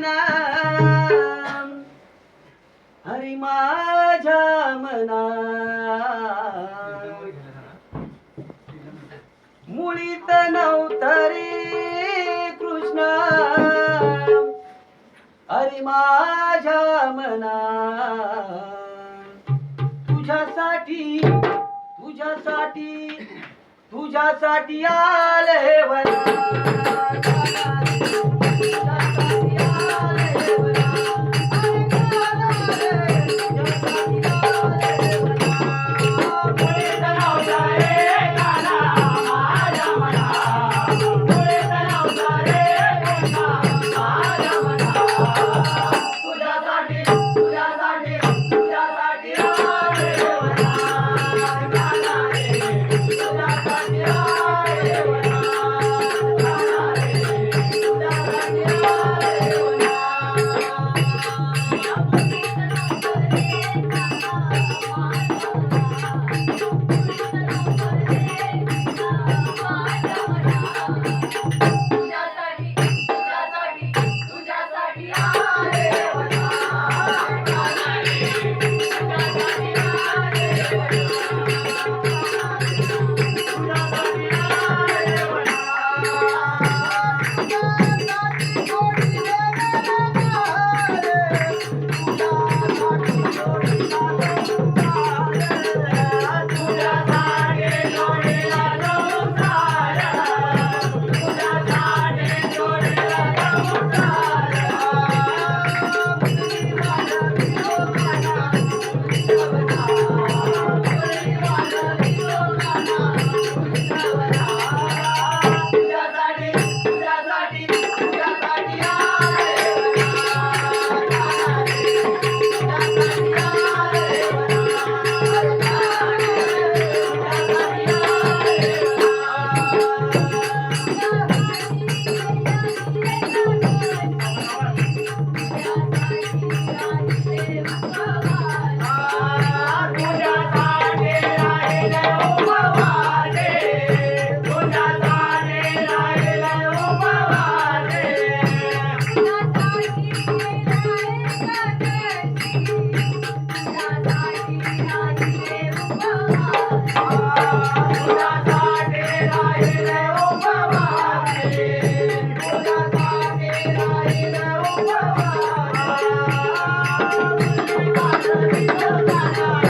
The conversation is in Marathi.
नाम हरी माझ्या मुळीत नवतरी कृष्ण. हरी माझ्या तुझ्यासाठी तुझ्यासाठी तुझ्यासाठी आले वना Thank you.